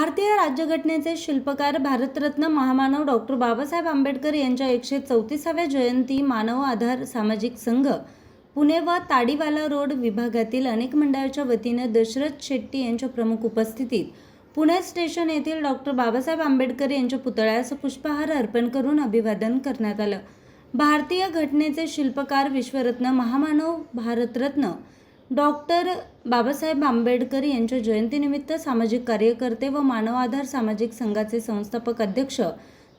भारतीय राज्यघटनेचे शिल्पकार भारतरत्न महामानव डॉक्टर बाबासाहेब आंबेडकर यांच्या एकशे चौतीसाव्या जयंती मानव आधार सामाजिक संघ पुणे व ताडीवाला रोड विभागातील अनेक मंडळाच्या वतीने दशरथ शेट्टी यांच्या प्रमुख उपस्थितीत पुणे स्टेशन येथील डॉक्टर बाबासाहेब आंबेडकर यांच्या पुतळ्यास पुष्पहार अर्पण करून अभिवादन करण्यात आलं. भारतीय घटनेचे शिल्पकार विश्वरत्न महामानव भारतरत्न डॉक्टर बाबासाहेब आंबेडकर यांच्या जयंतीनिमित्त सामाजिक कार्यकर्ते व मानव आधार सामाजिक संघाचे संस्थापक अध्यक्ष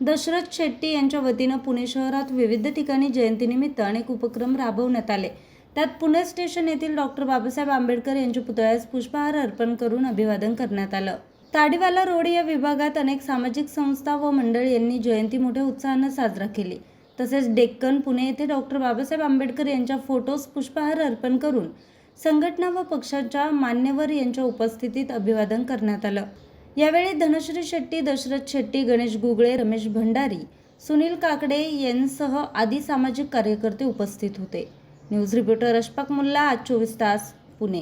दशरथ शेट्टी यांच्या वतीनं पुणे शहरात विविध ठिकाणी जयंतीनिमित्त अनेक उपक्रम राबवण्यात आले. त्यात पुणे स्टेशन येथील डॉक्टर बाबासाहेब आंबेडकर यांच्या पुतळ्यास पुष्पहार अर्पण करून अभिवादन करण्यात आलं. ताडीवाला रोड या विभागात अनेक सामाजिक संस्था व मंडळ यांनी जयंती मोठ्या उत्साहानं साजरा केली. तसेच डेक्कन पुणे येथे डॉक्टर बाबासाहेब आंबेडकर यांच्या फोटोस पुष्पहार अर्पण करून संघटना व पक्षाच्या मान्यवर यांच्या उपस्थितीत अभिवादन करण्यात आलं. यावेळी धनश्री शेट्टी दशरथ शेट्टी गणेश गुगळे रमेश भंडारी सुनील काकडे यांसह आदी सामाजिक कार्यकर्ते उपस्थित होते. न्यूज रिपोर्टर अशफाक मुल्ला आज चोवीस तास पुणे.